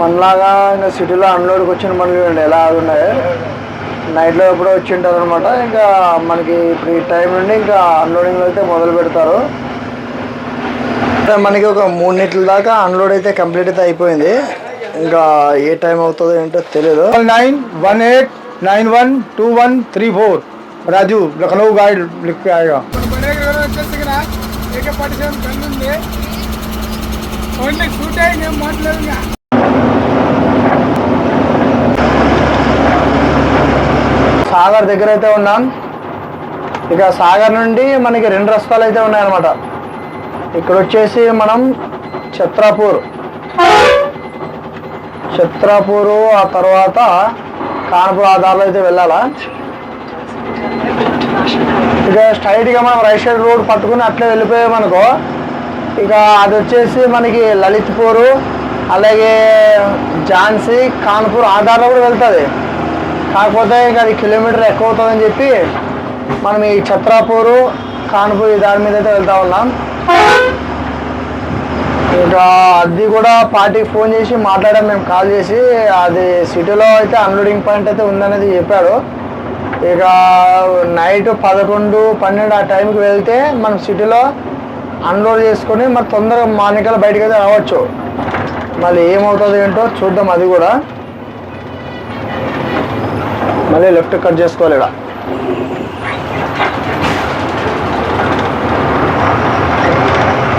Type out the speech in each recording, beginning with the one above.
మనలాగా ఆయన సిటీలో అన్లోడ్కి వచ్చిన పనులు ఎలా ఉన్నాయి? నైట్లో ఎప్పుడో వచ్చి ఉంటుంది అనమాట ఇంకా మనకి ఇప్పుడు ఈ టైం నుండి ఇంకా అన్లోడింగ్లో అయితే మొదలు పెడతారు. మనకి ఒక మూడింటిల దాకా అన్లోడ్ అయితే కంప్లీట్ అయితే అయిపోయింది. ఇంకా ఏ టైం అవుతుందో ఏంటో తెలియదు nine one eight nine one two one three four. Raju Lucknow guide Sagar దగ్గర అయితే ఉన్నాం. ఇక సాగర్ నుండి మనకి రెండు రస్తాలు అయితే ఉన్నాయన్నమాట. ఇక్కడ వచ్చేసి మనం ఛత్రాపూర్. ఛత్రాపూరు ఆ తర్వాత కాన్పూర్ ఆ దారిలో అయితే వెళ్ళాలా? ఇక స్ట్రైట్గా మనం రైట్ సైడ్ రోడ్ పట్టుకుని అట్లే వెళ్ళిపోయామనుకో ఇక అది వచ్చేసి మనకి లలిత్పూరు అలాగే ఝాన్సీ కాన్పూర్ ఆధార్లో కూడా వెళ్తుంది. కాకపోతే ఇంకా అది కిలోమీటర్ ఎక్కువ అవుతుందని చెప్పి మనం ఈ ఛత్రాపూరు కాన్పూర్ ఈ దారి మీద అయితే వెళ్తా ఉన్నాం. ఇంకా అది కూడా పార్టీకి ఫోన్ చేసి మాట్లాడాం మేము కాల్ చేసి అది సిటీలో అయితే అన్లోడింగ్ పాయింట్ అయితే ఉందనేది చెప్పాడు. ఇక నైట్ పదకొండు పన్నెండు ఆ టైంకి వెళ్తే మనం సిటీలో అన్లోడ్ చేసుకొని మరి తొందరగా మార్నింగ్ బయటకు అయితే రావచ్చు. మళ్ళీ ఏమవుతుంది ఏంటో చూద్దాం అది కూడా. మళ్ళీ లెఫ్ట్ కట్ చేసుకోవాలి ఇక్కడ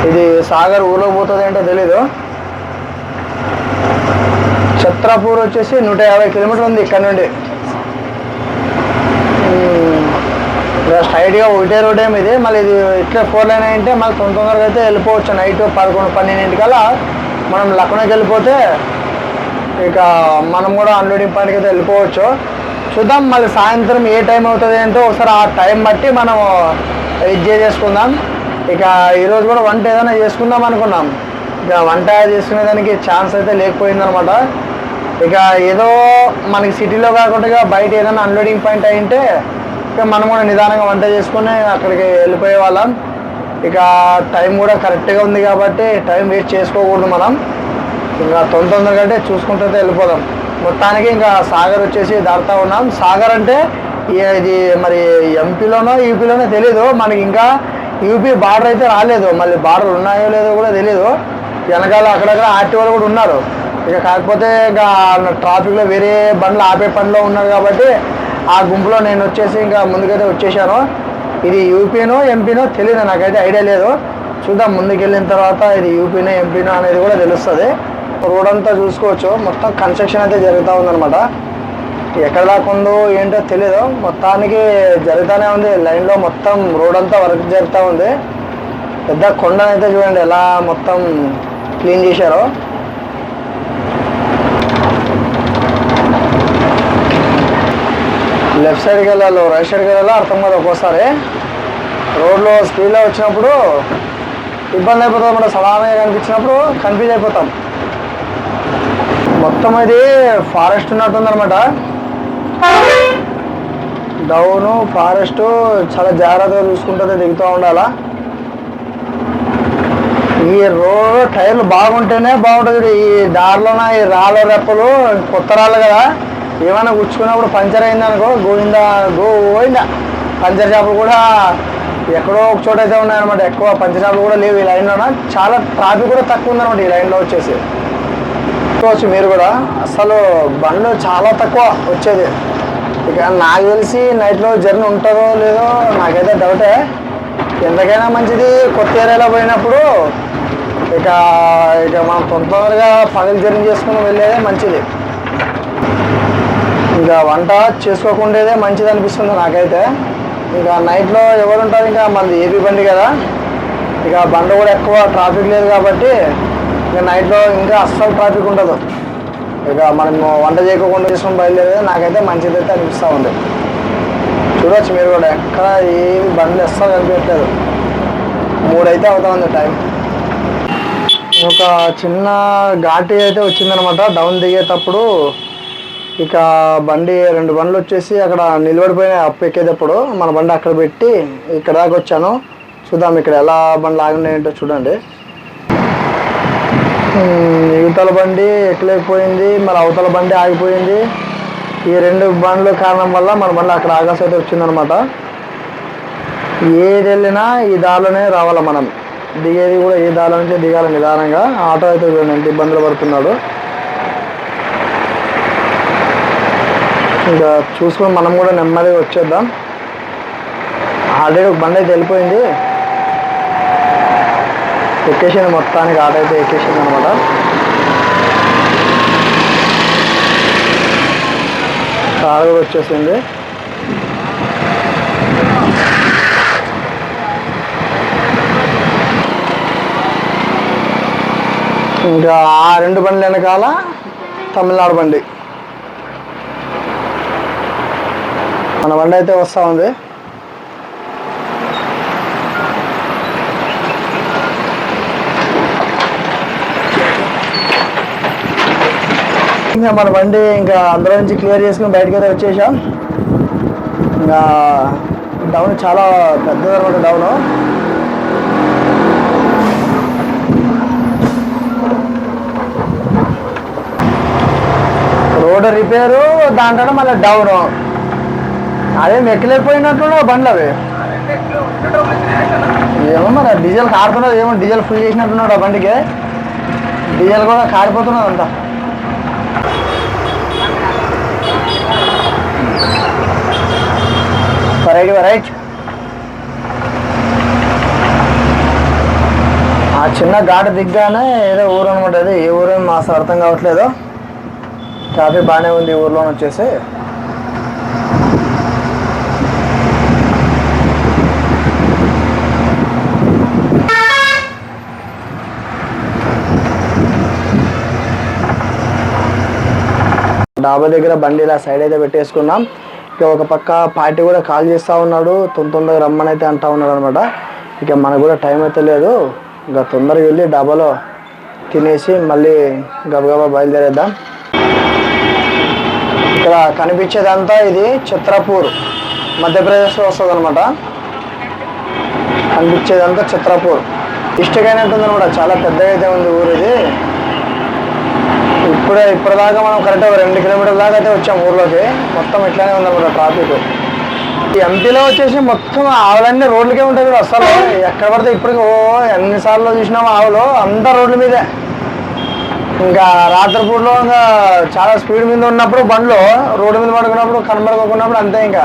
ఇది సాగర్ ఊళ్ళో పోతుంది ఏంటో తెలీదు. ఛత్రాపూర్ వచ్చేసి నూట యాభై కిలోమీటర్ ఉంది ఇక్కడ నుండి. స్ట్రైట్గా ఒకటే రోడ్ ఏమి ఇది. మళ్ళీ ఇది ఇట్లా ఫోర్ లైన్ అయితే మళ్ళీ తొందరగా అయితే వెళ్ళిపోవచ్చు. నైట్ పదకొండు పన్నెండింటికల్లా మనం లక్నోకి వెళ్ళిపోతే ఇక మనం కూడా అన్లోడింగ్ పాయింట్కి అయితే వెళ్ళిపోవచ్చు. చూద్దాం మళ్ళీ సాయంత్రం ఏ టైం అవుతుంది ఏంటో ఒకసారి ఆ టైం బట్టి మనం uh, ఇది చేసుకుందాం. ఇక ఈరోజు కూడా వంట ఏదైనా చేసుకుందాం అనుకున్నాం. ఇక వంట చేసుకునే దానికి ఛాన్స్ అయితే లేకపోయిందనమాట. ఇక ఏదో మనకి సిటీలో కాకుండా బయట ఏదైనా అన్లోడింగ్ పాయింట్ అయింటే ఇక మనం కూడా నిదానంగా వంట చేసుకుని అక్కడికి వెళ్ళిపోయే వాళ్ళం. ఇక టైం కూడా కరెక్ట్గా ఉంది కాబట్టి టైం వేస్ట్ చేసుకోకూడదు మనం. ఇంకా తొందర తొందరగా అంటే చూసుకుంటే వెళ్ళిపోదాం. మొత్తానికి ఇంకా సాగర్ వచ్చేసి దాడుతూ ఉన్నాం. సాగర్ అంటే ఇది మరి ఎంపీలోనో యూపీలోనో తెలీదు. మనకి ఇంకా యూపీ బార్డర్ అయితే రాలేదు. మళ్ళీ బార్డర్ ఉన్నాయో లేదో కూడా తెలీదు. వెనకాల అక్కడక్కడ ఆర్టీ వాళ్ళు కూడా ఉన్నారు. ఇక కాకపోతే ఇంకా ట్రాఫిక్లో వేరే బండ్లు ఆపే పనిలో ఉన్నారు కాబట్టి ఆ గుంపులో నేను వచ్చేసి ఇంకా ముందుకైతే వచ్చేసాను. ఇది యూపీనో ఎంపీనో తెలియదు నాకైతే ఐడియా లేదు. చూద్దాం ముందుకు వెళ్ళిన తర్వాత ఇది యూపీనో ఎంపీనో అనేది కూడా తెలుస్తుంది. రోడ్ అంతా చూసుకోవచ్చు. మొత్తం కన్స్ట్రక్షన్ అయితే జరుగుతూ ఉందన్నమాట. ఎక్కడ దాకా ఉందో ఏంటో తెలియదు మొత్తానికి జరుగుతూనే ఉంది. లైన్లో మొత్తం రోడ్ అంతా వర్క్ జరుగుతూ ఉంది. పెద్ద కొండ అయితే చూడండి ఎలా మొత్తం క్లీన్ చేశారో. లెఫ్ట్ సైడ్కి వెళ్ళాలో రైట్ సైడ్కి వెళ్ళాలో అర్థం కాదు ఒక్కోసారి. రోడ్లో స్పీడ్లో వచ్చినప్పుడు ఇబ్బంది అయిపోతుంది అన్నమాట సమానంగా కనిపించినప్పుడు కన్ఫ్యూజ్ అయిపోతాం. మొత్తం ఇది ఫారెస్ట్ ఉన్నట్టుందనమాట డౌను ఫారెస్ట్ చాలా జాగ్రత్తగా చూసుకుంటుంది దిగుతూ ఉండాలా. ఈ రోడ్ టైర్లు బాగుంటేనే బాగుంటుంది. ఈ దారిలోన ఈ రాళ్ళ రెప్పలు కొత్త రాళ్ళు కదా. ఏమైనా గుచ్చుకున్నప్పుడు పంచర్ అయిందనుకో గోవిందా గోవిందా పంచర్ షాపులు కూడా ఎక్కడో ఒక చోట అయితే ఉన్నాయన్నమాట. ఎక్కువ పంచర్ షాపులు కూడా లేవు ఈ లైన్లోన. చాలా ట్రాఫిక్ కూడా తక్కువ ఉందన్నమాట ఈ లైన్లో వచ్చేసి. చూసుకోవచ్చు మీరు కూడా. అసలు బండ్లు చాలా తక్కువ వచ్చేది. ఇక నాకు తెలిసి నైట్లో జర్నీ ఉంటుందో లేదో నాకైతే డౌటే. ఎంతకైనా మంచిది కొత్త ఏరియాలో పోయినప్పుడు ఇక ఇక మనం తొందరగా పగలు జర్నీ చేసుకుని వెళ్ళేదే మంచిది. ఇంకా వంట చేసుకోకుండేదే మంచిది అనిపిస్తుంది నాకైతే. ఇంకా నైట్లో ఎవరు ఉంటారు ఇంకా? మనది ఏపీ బండి కదా. ఇక బండ కూడా ఎక్కువ ట్రాఫిక్ లేదు కాబట్టి ఇక నైట్లో ఇంకా అస్సలు ట్రాఫిక్ ఉండదు. ఇక మనం వంట చేయకుండా చేసుకుని బయలుదేరేది నాకైతే మంచిది అయితే అనిపిస్తూ ఉంది. చూడొచ్చు మీరు కూడా. ఎక్కడ ఏమి బండ్లు అస్సలు కనిపించట్లేదు. మూడైతే అవుతా ఉంది టైం. ఒక చిన్న ఘాటి అయితే వచ్చిందనమాట. డౌన్ దిగేటప్పుడు ఇక బండి రెండు బండ్లు వచ్చేసి అక్కడ నిలబడిపోయిన అప్పు ఎక్కేటప్పుడు మన బండి అక్కడ పెట్టి ఇక్కడ దాకా వచ్చాను. చూద్దాం ఇక్కడ ఎలా బండ్లు ఆగినాయంటో చూడండి. యువతల బండి ఎక్కలేకపోయింది మరి అవతల బండి ఆగిపోయింది. ఈ రెండు బండ్ల కారణం వల్ల మన బండి అక్కడ ఆగాల్సి అయితే వచ్చిందనమాట ఏది వెళ్ళినా ఈ దారిలోనే రావాలి మనం. దిగేది కూడా ఏ దారిలో నుంచి దిగాలి నిదానంగా. ఆటో అయితే చూడండి ఇబ్బందులు పడుతున్నాడు. ఇంకా చూసుకొని మనం కూడా నెమ్మదిగా వచ్చేద్దాం. ఆల్రెడీ ఒక బండి అయితే వెళ్ళిపోయింది. ఎక్కేసింది మొత్తానికి ఆడైతే అయితే ఎక్కేసింది అనమాట కార్ కూడా వచ్చేసింది. ఇంకా ఆ రెండు బండ్ల వెనకాల తమిళనాడు బండి. మన బండి అయితే వస్తూ ఉంది. ఇంకా మన బండి ఇంకా అందులో నుంచి క్లియర్ చేసుకుని బయటకు అయితే వచ్చేసాం. ఇంకా డౌన్ చాలా పెద్దగా అనమాట డౌన్. రోడ్ రిపేరు దాంట్లో మళ్ళీ డౌన్. అదే మెక్కలేకపోయినట్టున్నావు బండ్లు అవి. ఏమో మరి డీజిల్ కారుతున్నది ఏమో డీజిల్ ఫుల్ చేసినట్టున్నాడు ఆ బండికి. డీజిల్ కూడా కారిపోతున్నది అంతా. Right right. ఆ చిన్న ఘాటు దిగ్గానే ఏదో ఊరు అనమాట అది. ఏ ఊరు మా అర్థం కావట్లేదు. ట్రాఫిక్ బాగానే ఉంది ఊర్లో వచ్చేసి. డాబా దగ్గర బండి ఇలా సైడ్ అయితే పెట్టేసుకున్నాం. ఇక ఒక పక్క పార్టీ కూడా కాల్ చేస్తూ ఉన్నాడు. తొందరగా రమ్మని అయితే అంటా ఉన్నాడు అనమాట ఇక మనకు కూడా టైం అయితే లేదు. ఇంకా తొందరగా వెళ్ళి డాబాలో తినేసి మళ్ళీ గబగబా బయలుదేరేద్దాం. ఇక్కడ కనిపించేదంతా ఇది చిత్రపూర్ మధ్యప్రదేశ్లో వస్తుంది అనమాట కనిపించేదంతా చిత్రపూర్. డిస్టిక్ అయినట్టుంది అనమాట చాలా పెద్దగా అయితే ఉంది ఊరు ఇది. ఇప్పుడే ఇప్పటిదాకా మనం కరెక్ట్ ఒక రెండు కిలోమీటర్ల దాకా అయితే వచ్చాం ఊర్లోకి. మొత్తం ఇట్లానే ఉందన్నమాట ట్రాఫిక్ ఈ ఎంపీలో వచ్చేసి మొత్తం ఆవులన్నీ రోడ్లకే ఉంటాయి కూడా అసలు ఎక్కడ పడితే ఇప్పటికి ఓ ఎన్నిసార్లు చూసినామో ఆవులు అంతా రోడ్ల మీదే. ఇంకా రాత్రిపూటలో ఇంకా చాలా స్పీడ్ మీద ఉన్నప్పుడు బండ్లు రోడ్డు మీద పడుకున్నప్పుడు కనబడుకోకున్నప్పుడు అంతే ఇంకా.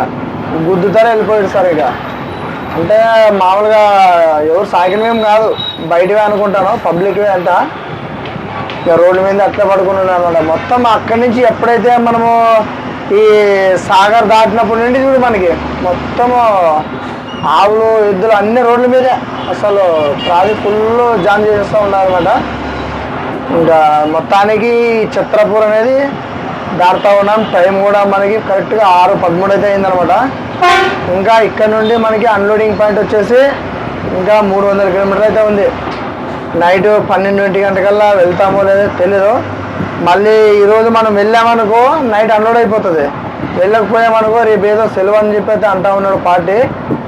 గుద్దుతారే వెళ్ళిపోయాడు సార్ ఇక. అంటే మామూలుగా ఎవరు సాగినవేం కాదు. బయటవే అనుకుంటాను పబ్లిక్వే అంతా. రోడ్డు మీద అట్లా పడుకుని అనమాట మొత్తం అక్కడి నుంచి ఎప్పుడైతే మనము ఈ సాగర్ దాటినప్పటి నుండి చూడు మనకి మొత్తము ఆవులు ఎద్దులు అన్ని రోడ్ల మీదే అసలు ట్రాఫిక్ ఫుల్ జామ్ చేస్తూ ఉన్నారనమాట ఇంకా మొత్తానికి చిత్రపూర్ అనేది దాటుతూ ఉన్నాం. టైం కూడా మనకి కరెక్ట్గా ఆరు పదమూడు అయితే అయిందనమాట ఇంకా ఇక్కడ నుండి మనకి అన్లోడింగ్ పాయింట్ వచ్చేసి ఇంకా మూడు వందల కిలోమీటర్ అయితే ఉంది. నైట్ పన్నెండుంటి గంటకల్లా వెళ్తామో లేదో తెలీదు. మళ్ళీ ఈరోజు మనం వెళ్ళామనుకో నైట్ అన్లోడ్ అయిపోతుంది. వెళ్ళకపోయామనుకో రేపు ఏదో సెలవు అని చెప్పి అయితే అంటా ఉన్నాడు పార్టీ.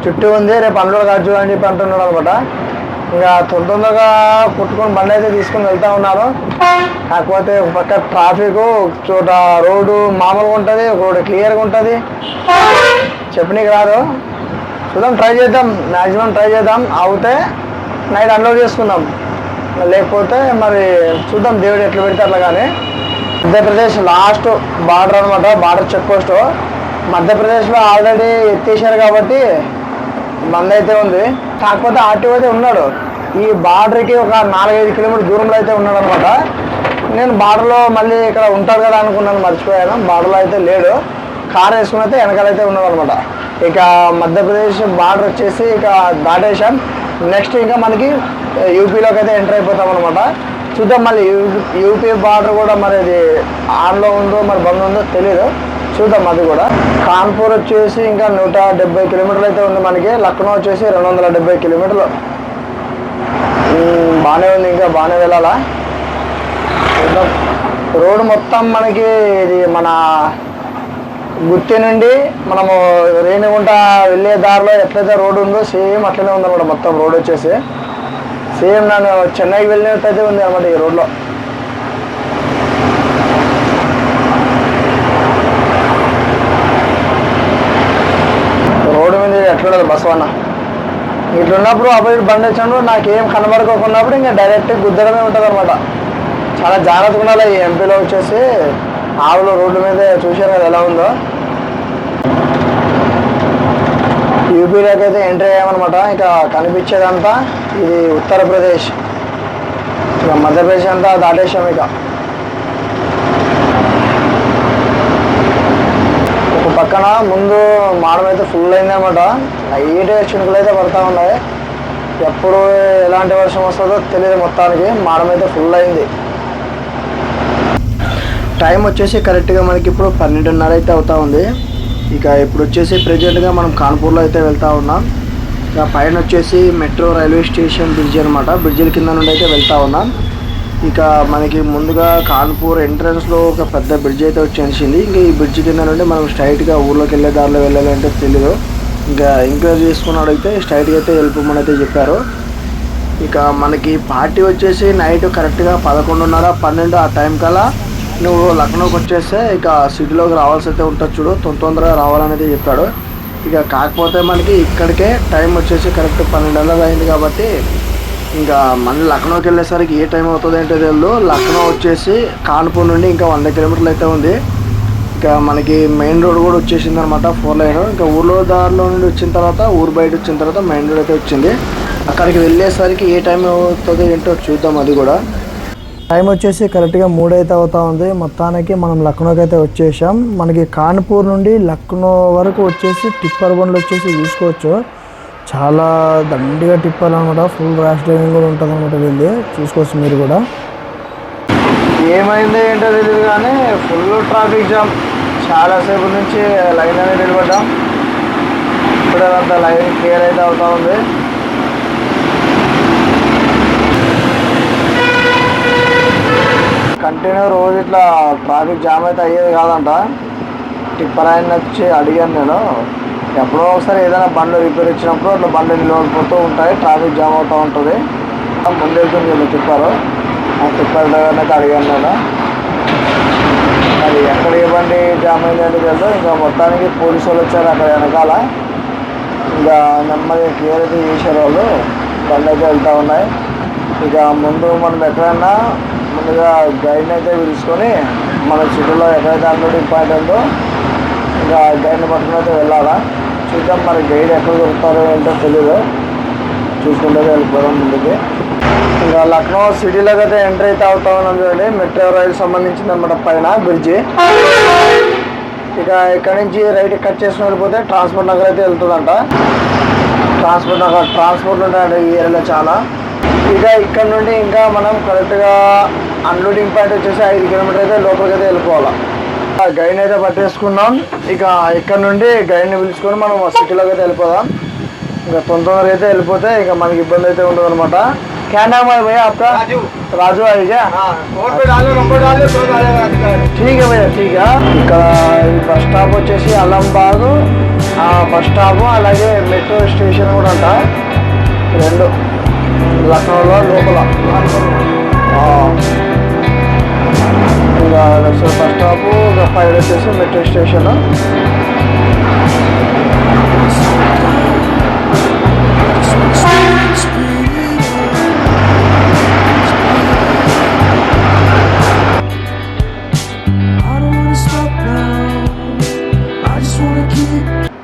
చుట్టూ ఉంది రేపు అన్లోడ్ కాచు అని చెప్పి అంటున్నాడు అనమాట. ఇంకా తొందర తొందరగా కుట్టుకొని బండి అయితే తీసుకొని వెళ్తా ఉన్నారు. కాకపోతే ఒక పక్క ట్రాఫిక్ చోట రోడ్డు మామూలుగా ఉంటుంది ఒక రోడ్డు క్లియర్గా ఉంటుంది. చెప్పనీకి రాదు. చూద్దాం ట్రై చేద్దాం. మ్యాక్సిమం ట్రై చేద్దాం. అవుతే నైట్ అన్లోడ్ చేసుకుందాం. లేకపోతే మరి చూద్దాం దేవుడు ఎట్లా పెడితే అట్లా కానీ. మధ్యప్రదేశ్ లాస్ట్ బార్డర్ అనమాట బార్డర్ చెక్ పోస్ట్. మధ్యప్రదేశ్లో ఆల్రెడీ ఎత్తేసారు కాబట్టి మంది అయితే ఉంది. కాకపోతే ఆర్టీఓ అయితే ఉన్నాడు. ఈ బార్డర్కి ఒక నాలుగైదు కిలోమీటర్ దూరంలో అయితే ఉన్నాడు అనమాట నేను బార్డర్లో మళ్ళీ ఇక్కడ ఉంటాడు కదా అనుకున్నాను మర్చిపోయాను. బార్డర్లో అయితే లేడు. కార్ వేసుకుని అయితే వెనకాలైతే ఉన్నాడు అనమాట ఇక మధ్యప్రదేశ్ బార్డర్ వచ్చేసి ఇక దాటేశాం. నెక్స్ట్ ఇంకా మనకి యూపీలోకి అయితే ఎంటర్ అయిపోతాం అనమాట చూద్దాం మళ్ళీ యూపీ బార్డర్ కూడా మరి అది ఆన్లో ఉందో మరి బంద్ ఉందో తెలియదు చూద్దాం అది కూడా. కాన్పూర్ వచ్చేసి ఇంకా నూట డెబ్బై కిలోమీటర్లు అయితే ఉంది మనకి. లక్నో వచ్చేసి రెండు వందల డెబ్బై కిలోమీటర్లు. బాగానే ఉంది ఇంకా బాగానే వెళ్ళాలా? చూద్దాం. రోడ్డు మొత్తం మనకి ఇది మన గుత్తి నుండి మనము రేణిగుంట వెళ్ళే దారిలో ఎట్లయితే రోడ్డు ఉందో సేమ్ అట్లనే ఉందన్నమాట మొత్తం రోడ్ వచ్చేసి. సేమ్ నన్ను చెన్నైకి వెళ్ళినట్టయితే ఉంది అనమాట ఈ రోడ్లో. రోడ్డు మీద ఎట్లుండదు బస్సు అన్న. ఇట్లున్నప్పుడు అప్పుడు బండి వచ్చినప్పుడు నాకేం కనబడుకోకున్నప్పుడు ఇంకా డైరెక్ట్ గుద్దడమే ఉంటుంది అనమాట చాలా జాగ్రత్తగా ఉండాలి ఈ ఎంపీలో వచ్చేసి. ఆవులు రోడ్డు మీద చూశారు కదా ఎలా ఉందో. యూపీలోకి అయితే ఎంటర్ అయ్యామన్నమాట. ఇంకా కనిపించేదంతా ఇది ఉత్తరప్రదేశ్. ఇక మధ్యప్రదేశ్ అంతా దాటేసాం ఇక. ఒక పక్కన ముందు మాడం అయితే ఫుల్ అయిందనమాట లైట్ చినుకులు అయితే పడతా ఉన్నాయి. ఎప్పుడు ఎలాంటి వర్షం వస్తుందో తెలియదు మొత్తానికి. మాడం అయితే ఫుల్ అయింది. టైం వచ్చేసి కరెక్ట్గా మనకి ఇప్పుడు పన్నెండున్నర అయితే అవుతా ఉంది. ఇక ఇప్పుడు వచ్చేసి ప్రెజెంట్గా మనం కాన్పూర్లో అయితే వెళ్తూ ఉన్నాం. ఇంకా పైన వచ్చేసి మెట్రో రైల్వే స్టేషన్ బ్రిడ్జ్ అనమాట బ్రిడ్జిల కింద నుండి అయితే వెళ్తా ఉన్నాం. ఇక మనకి ముందుగా కాన్పూర్ ఎంట్రన్స్లో ఒక పెద్ద బ్రిడ్జ్ అయితే వచ్చేసింది ఇంకా ఈ బ్రిడ్జ్ కింద నుండి మనం స్ట్రైట్గా ఊళ్ళోకి వెళ్ళే దారిలో వెళ్ళాలంటే తెలియదు ఇంకా ఎంక్వైరీ చేసుకున్నాడు అయితే స్ట్రైట్గా అయితే వెళ్ళిపోమని అయితే చెప్పారు. ఇక మనకి పార్టీ వచ్చేసి నైట్ కరెక్ట్గా పదకొండున్నర పన్నెండు ఆ టైం కల్లా నువ్వు లక్నోకి వచ్చేస్తే ఇక సిటీలోకి రావాల్సి అయితే ఉంటుంది చూడు. తొందరగా తొందరగా రావాలనేది చెప్పాడు. ఇక కాకపోతే మనకి ఇక్కడికే టైం వచ్చేసి కరెక్ట్ పన్నెండు అయింది కాబట్టి ఇంకా మన లక్నోకి వెళ్ళేసరికి ఏ టైం అవుతుంది ఏంటో తెలియదు లక్నో వచ్చేసి కాన్పూర్ నుండి ఇంకా వంద కిలోమీటర్లు అయితే ఉంది. ఇంకా మనకి మెయిన్ రోడ్ కూడా వచ్చేసింది అనమాట ఫోర్ లైన్. ఇంకా ఊర్లో దారిలో నుండి వచ్చిన తర్వాత ఊరు బయట వచ్చిన తర్వాత మెయిన్ రోడ్ అయితే వచ్చింది. అక్కడికి వెళ్ళేసరికి ఏ టైం అవుతుందో ఏంటో చూద్దాం అది కూడా. టైం వచ్చేసి కరెక్ట్గా మూడు అయితే అవుతా ఉంది. మొత్తానికి మనం లక్నోకి అయితే వచ్చేసాం. మనకి కాన్పూర్ నుండి లక్నో వరకు వచ్చేసి టిప్పర్ బండ్లు వచ్చేసి చూసుకోవచ్చు. చాలా దండిగా టిప్పర్లు అనమాట. ఫుల్ ర్యాష్ డ్రైవింగ్ కూడా ఉంటుంది అనమాట వీళ్ళు చూసుకోవచ్చు మీరు కూడా. ఏమైంది ఏంటో తెలియదు కానీ ఫుల్ ట్రాఫిక్ జామ్. చాలాసేపు నుంచి లైన్ అనేది నిలబడ్డాం. ఇప్పుడు అంత లైన్ క్లియర్ అయితే అవుతా ఉంది. కంటిన్యూ రోజు ఇట్లా ట్రాఫిక్ జామ్ అయితే అయ్యేది కాదంట. టిప్పర్ ఆయన వచ్చి అడిగాను నేను. ఎప్పుడో ఒకసారి ఏదైనా బండ్లు రిపేర్ ఇచ్చినప్పుడు అట్లా బండ్లు నిలబడిపోతూ ఉంటాయి ట్రాఫిక్ జామ్ అవుతూ ఉంటుంది. ముందు వెళ్తుంది వీళ్ళు టిప్పరు. ఆ టిప్పర్ డ్రైవర్ని అయితే అడిగాను నేను. అది ఎక్కడ ఏ బండి జామ్ అయింది కదా తెలుసు? ఇంకా మొత్తానికి పోలీసు వాళ్ళు వచ్చారు అక్కడ వెనకాల. ఇంకా నెమ్మదిగా క్లియర్ అయితే చేశారు వాళ్ళు. బండి అయితే వెళ్తూ ఉన్నాయి. ఇక ముందు మనం ఎక్కడైనా ముందుగా గైడ్ని అయితే పిలుచుకొని మన సిటీలో ఎక్కడైతే అన్లోడింగ్ పాయింట్ ఉందో ఇంకా గైడ్ని పట్టుకుని అయితే వెళ్ళాలా? చూద్దాం మరి గైడ్ ఎక్కడ దొరుకుతారో ఏంటో తెలియదు చూసుకుంటే వెళ్ళిపోదాం ముందుకి. ఇంకా లక్నో సిటీలోకి అయితే ఎంటర్ అయితే అవుతా ఉన్నాం చూడండి మెట్రో రైలు సంబంధించిన మన పైన బ్రిడ్జి ఇక ఇక్కడ నుంచి రైట్ కట్ చేసుకుని వెళ్ళిపోతే ట్రాన్స్పోర్ట్ నగర్ అయితే వెళ్తుందంట. ట్రాన్స్పోర్ట్ నగర్ ట్రాన్స్పోర్ట్ ఉంటాయండి ఈ ఏరియాలో చాలా. ఇక ఇక్కడ నుండి ఇంకా మనం కరెక్ట్గా అన్లోడింగ్ పాయింట్ వచ్చేసి ఐదు కిలోమీటర్ అయితే లోపలికి అయితే వెళ్ళిపోవాలి గైడ్ అయితే పట్టేసుకున్నాం ఇక ఇక్కడ నుండి గైడ్ని పిలుచుకొని మనం సిటీలోకి అయితే వెళ్ళిపోదాం ఇంకా తొందర తొందరగా అయితే వెళ్ళిపోతే ఇంకా మనకి ఇబ్బంది అయితే ఉండదు అనమాట क्या नाम है भैया आपका राजू రాజు है क्या हाँ फोन पे डालो नंबर डालो तो आ जाएगा आपका। ठीक है भैया ठीक है ఇక్కడ ఈ బస్ స్టాప్ వచ్చేసి అలంబాగ్ ఆ బస్ స్టాప్ అలాగే మెట్రో స్టేషన్ కూడా అంట రెండు లక్నోలో లోపల ఆ. ఇంకా లెఫ్ట్ సైడ్ బస్ స్టాప్ ఇంకా పైన వచ్చేసి metro station I don't wanna stop now. I just wanna keep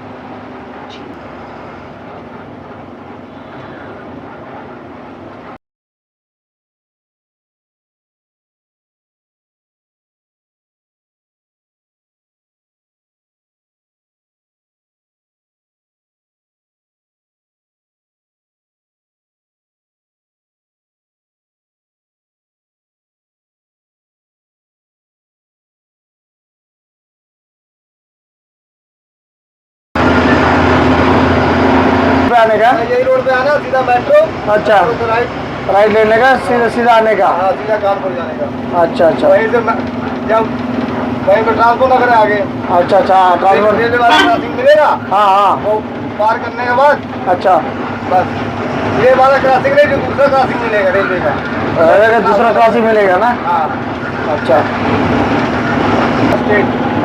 आने का? यही रोड पे आना सीधा मेट्रो अच्छा। राइट राइट लेने का सीधा सीधा आने का? हाँ सीधा कानपुर जाने का। अच्छा अच्छा। वहीं से जब वहीं पे ट्रांसपोर्ट नगर है आगे। अच्छा अच्छा हाँ ट्रांसपोर्ट रेलवे वाला क्रॉसिंग मिलेगा? हाँ हाँ। वो पार करने के बाद? अच्छा। बस। ये वाला क्रॉसिंग नहीं जो दूसरा क्रॉसिंग मिलेगा रेलवे का। दूसरा क्रॉसिंग मिलेगा ना? हाँ। अच्छा।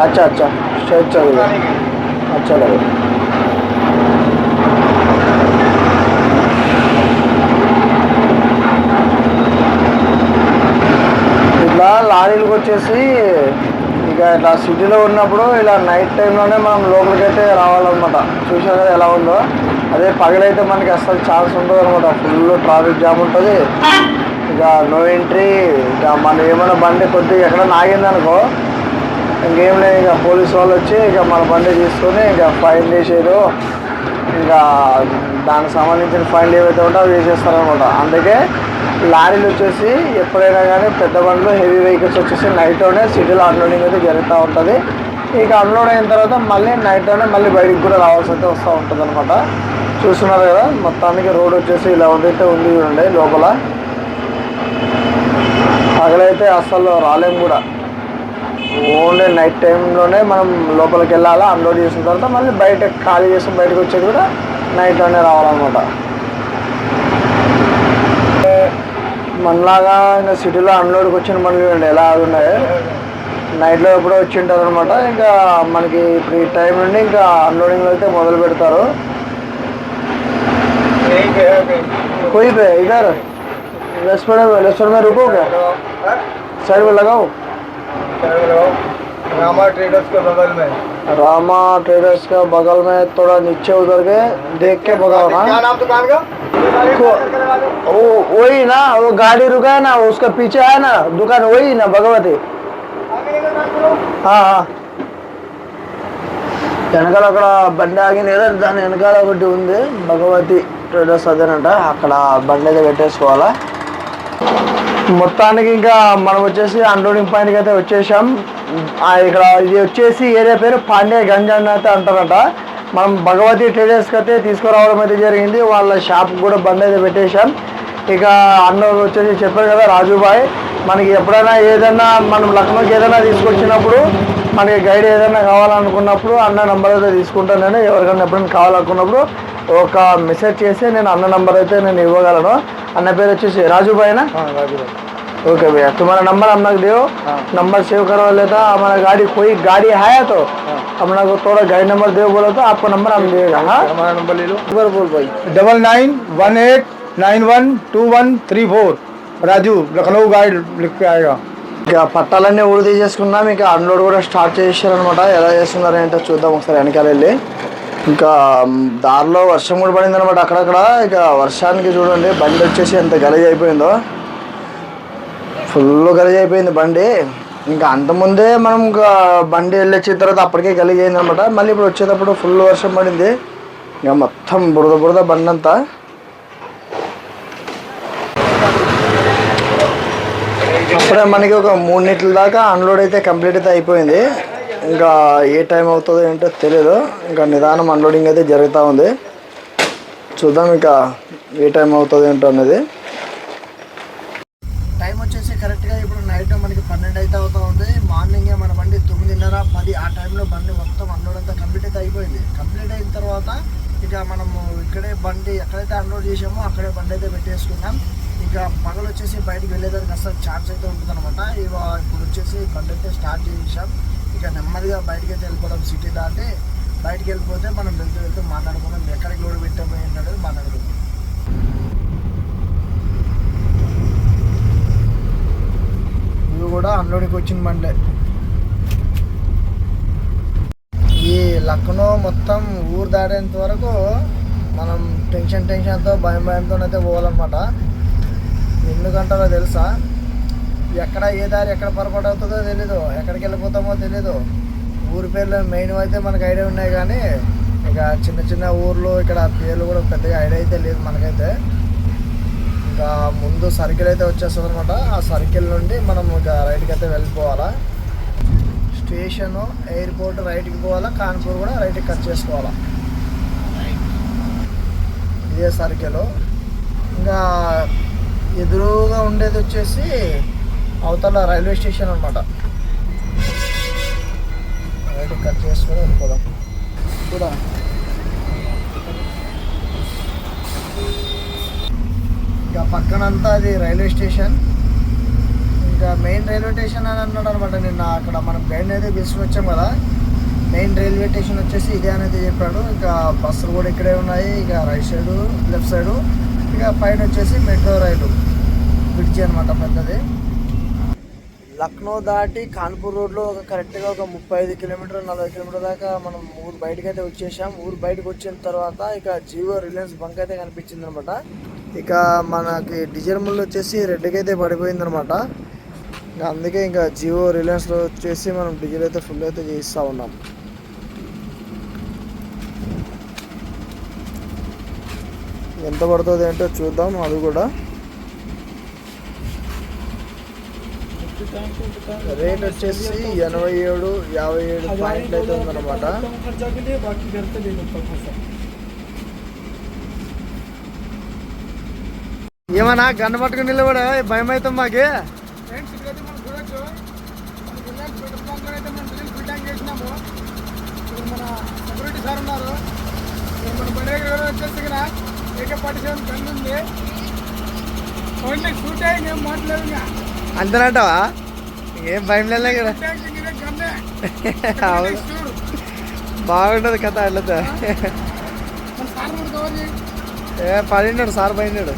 अच्छा अच्छा। जाने के लिए। अच्छा लगेगा లారీలకు వచ్చేసి ఇక ఇట్లా సిటీలో ఉన్నప్పుడు ఇలా నైట్ టైంలోనే మనం లోపలికి అయితే రావాలన్నమాట. చూసాం కదా ఎలా ఉందో? అదే పగలైతే మనకి అసలు ఛాన్స్ ఉండదు అనమాట ఫుల్ ట్రాఫిక్ జామ్ ఉంటుంది. ఇక నో ఎంట్రీ ఇక మనం ఏమైనా బండి కొద్దిగా ఎక్కడ నాగిందనుకో ఇంకేం లేదు. ఇక పోలీస్ వాళ్ళు వచ్చి ఇక మన బండి తీసుకొని ఇక ఫైన్ చేసేది ఇంకా దానికి సంబంధించిన ఫైన్లు ఏవైతే ఉంటే అవి వేసేస్తారనమాట అందుకే లారీలు వచ్చేసి ఎప్పుడైనా కానీ పెద్ద బండ్లు హెవీ వెహికల్స్ వచ్చేసి నైట్లోనే సిటీలో అన్లోడింగ్ అయితే జరుగుతూ ఉంటుంది. ఇక అన్లోడ్ అయిన తర్వాత మళ్ళీ నైట్లోనే మళ్ళీ బయటికి కూడా రావాల్సి అయితే వస్తూ ఉంటుంది అనమాట చూస్తున్నారు కదా మొత్తానికి రోడ్ వచ్చేసి ఇలా అయితే ఉంది చూడండి లోపల. పగలైతే అస్సలు రాలేం కూడా. ఓన్లీ నైట్ టైంలోనే మనం లోపలికి వెళ్ళాలా అన్లోడ్ చేసిన తర్వాత మళ్ళీ బయట ఖాళీ చేసి బయటకు వచ్చేది కూడా నైట్లోనే రావాలన్నమాట. మనలాగా ఇంకా సిటీలో అన్లోడ్కి వచ్చిన మనకి చూడండి ఎలా ఉన్నాయి నైట్లో ఎప్పుడో వచ్చి ఉంటారు అనమాట ఇంకా మనకి ఇప్పుడు ఈ టైం నుండి ఇంకా అన్లోడింగ్లో అయితే మొదలు పెడతారు कोई पे इधर रेस्टोरेंट में रेस्टोरेंट में रुको क्या साइड में लगाओ रामा ट्रेडर्स के बगल में रामा ट्रेडर्स का बगल में थोड़ा नीचे उतर के देख के भगाओ क्या ना नाम दुकान का को- वो वही ना वो गाड़ी रुका है ना उसका पीछे है ना दुकान वही ना भगवती हाँ हाँ వెనకాల అక్కడ బండి ఆగింది కదా దాని వెనకాల ఒకటి ఉంది భగవతి ట్రేడర్స్ అదేనంట అక్కడ బండి అయితే పెట్టేసుకోవాలా మొత్తానికి ఇంకా మనం వచ్చేసి అన్లోడింగ్ పాయింట్కి అయితే వచ్చేసాం ఆ ఇక్కడ ఇది వచ్చేసి ఏరియా పేరు పాండే గంజాన్ అయితే అంటారట. మనం భగవతి ట్రేడర్స్కి అయితే తీసుకురావడం అయితే జరిగింది. వాళ్ళ షాప్ కూడా బంద్ అయితే పెట్టేశాం. ఇక అన్న వచ్చేసి చెప్పారు కదా రాజుబాయ్ మనకి ఎప్పుడైనా ఏదైనా మనం లక్నోకి ఏదైనా తీసుకొచ్చినప్పుడు మనకి గైడ్ ఏదైనా కావాలనుకున్నప్పుడు అన్న నెంబర్ అయితే తీసుకుంటాను నేను. ఎవరికైనా ఎప్పుడైనా కావాలనుకున్నప్పుడు ఒక మెసేజ్ చేసి నేను అన్న నెంబర్ అయితే నేను ఇవ్వగలను. అన్న పేరు వచ్చేసి రాజుబాయ్నా? రాజుబాయ్. ओके भैया तुम्हारा नंबर हम लोग दो हाँ। नंबर सेव करवा लेता हमारा गाड़ी कोई गाड़ी है तो हम लोग को थोड़ा गाड़ी नंबर दो बोलो तो आपको नंबर हम देगा हाँ हमारा नंबर ले लो एक बार बोल भाई double nine one eight nine one two one three four Raju Lucknow guide लिख के आएगा ఇక పట్టాలన్నీ ఊడి తీసేసుకున్నాం ఇంకా అన్లోడ్ కూడా స్టార్ట్ చేసారనమాట ఎలా చేస్తున్నారు ఏంటో చూద్దాం ఒకసారి వెనకాల వెళ్ళి ఇంకా మ్, దారిలో వర్షం కూడా పడింది అనమాట అక్కడక్కడ ఇక వర్షానికి చూడండి బండి వచ్చేసి ఎంత గలీజ్ అయిపోయిందో ఫుల్ గలీజ్ అయిపోయింది బండి. ఇంకా అంతకుముందే మనం ఇంకా బండి వెళ్ళొచ్చిన తర్వాత అప్పటికే గలీజ్ అయింది అనమాట మళ్ళీ ఇప్పుడు వచ్చేటప్పుడు ఫుల్ వర్షం పడింది. ఇంకా మొత్తం బురద బురద బండి అంతా. అప్పుడే మనకి ఒక మూడున్నీట్ల దాకా అన్లోడ్ అయితే కంప్లీట్ అయితే అయిపోయింది. ఇంకా ఏ టైం అవుతుందో ఏంటో తెలియదు ఇంకా నిదానం అన్లోడింగ్ అయితే జరుగుతూ ఉంది. చూద్దాం ఇంకా ఏ టైం అవుతుందో ఏంటో అనేది టైం వచ్చేసి కరెక్ట్గా ఇప్పుడు నైట్ మనకి పన్నెండు అయితే అవుతా ఉంది మార్నింగే మన బండి తొమ్మిదిన్నర పది ఆ టైంలో బండి మొత్తం అన్లోడ్ అంతా కంప్లీట్ అయితే అయిపోయింది. కంప్లీట్ అయిన తర్వాత ఇక మనము ఇక్కడే బండి ఎక్కడైతే అన్లోడ్ చేసామో అక్కడే బండి అయితే పెట్టేసుకున్నాం. ఇక పగలు వచ్చేసి బయటికి వెళ్ళేదానికి అసలు ఛాన్స్ అయితే ఉంటుంది అనమాట ఇప్పుడు వచ్చేసి బండి అయితే స్టార్ట్ చేసాం ఇక నెమ్మదిగా బయటికి అయితే వెళ్ళిపోవడం సిటీ దాటి. బయటికి వెళ్ళిపోతే మనం వెళ్తూ వెళ్తూ మాట్లాడుకుందాం. ఎక్కడికి లోడ్ పెట్టాము ఏంటనేది మాట్లాడుకుందాం. ఇవి కూడా అన్లోడ్కి వచ్చిన బండే. ఈ లక్నో మొత్తం ఊరు దాటేంత వరకు మనం టెన్షన్ టెన్షన్తో భయం భయంతో అయితే పోవాలన్నమాట ఎందుకంటారో తెలుసా? ఎక్కడ ఏ దారి ఎక్కడ పొరపాటు అవుతుందో తెలీదు. ఎక్కడికి వెళ్ళిపోతామో తెలీదు. ఊరి పేర్లు మెయిన్ అయితే మనకు ఐడియా ఉన్నాయి కానీ ఇక చిన్న చిన్న ఊర్లు ఇక్కడ పేర్లు కూడా పెద్దగా ఐడియా అయితే లేదు మనకైతే. ఇంకా ముందు సర్కిల్ అయితే వచ్చేస్తుంది అనమాట ఆ సర్కిల్ నుండి మనం ఇక రైట్కి అయితే వెళ్ళిపోవాలా. స్టేషను ఎయిర్పోర్ట్ రైట్కి పోవాలా కాన్పూర్ కూడా రైట్కి కట్ చేసుకోవాలా? ఇదే సర్కిల్. ఇంకా ఎదురుగా ఉండేది వచ్చేసి అవతల రైల్వే స్టేషన్ అనమాట రైట్ కట్ చేసుకొని వెళ్ళిపోదాం. కూడా ఇక పక్కనంతా అది రైల్వే స్టేషన్. ఇంకా మెయిన్ రైల్వే స్టేషన్ అని అన్నాడు అనమాట నిన్న. అక్కడ మనం గైడ్ అయితే తీసుకుని వచ్చాం కదా. మెయిన్ రైల్వే స్టేషన్ వచ్చేసి ఇదే అనేది చెప్పాడు. ఇంకా బస్సులు కూడా ఇక్కడే ఉన్నాయి. ఇక రైట్ సైడు లెఫ్ట్ సైడు ఇక పైన వచ్చేసి మెట్రో రైలు. బ్రిడ్జి అనమాట పెద్దది. లక్నో దాటి కాన్పూర్ రోడ్లో ఒక కరెక్ట్గా ఒక ముప్పై ఐదు కిలోమీటర్ నలభై కిలోమీటర్ దాకా మనం ఊరు బయటకు అయితే వచ్చేసాం. ఊరు బయటకు వచ్చిన తర్వాత ఇక జియో రిలయన్స్ బంక్ అయితే కనిపించింది అనమాట. ఇక మనకి డిజైన్ ముళ్ళు వచ్చేసి రెడ్కి అయితే పడిపోయింది అనమాట. ఇంకా అందుకే ఇంకా జియో రిలయన్స్లో వచ్చేసి మనం డీజిల్ అయితే ఫుల్ అయితే చేయిస్తూ ఉన్నాం ఎంత పడుతుంది ఏంటో చూద్దాం అది కూడా రేట్ వచ్చేసి ఎనభై ఏడు యాభై ఏడు పాయింట్లు అయితే ఉందన్నమాట ఏమన్నా గన్ను పట్టుకుని నిలబడా భయం అవుతాం మాకే ఫ్రెండ్స్ ఇక్కడైతే మనం చూడొచ్చు మన రిలయన్స్ పెట్రోల్ బంక్ అయితే మనం డీజిల్ ఫుల్ ట్యాంక్ చేసినాము ఇక్కడ మన సెక్యూరిటీ సార్ ఉన్నారు మన బండి దగ్గర వచ్చేసి ఇక్కడ ఏకే ఫార్టీ సెవెన్ గన్ ఉంది ఓన్లీ షూట్ అయ్యి ఏం మాట్లాడలేదు ఇంకా అంతేనంటావా? ఏం భయం లేదు కదా. అవును. చూడు బాగుంటది కథ అట్లతో. ఏ పడినాడు సార్ పడినాడు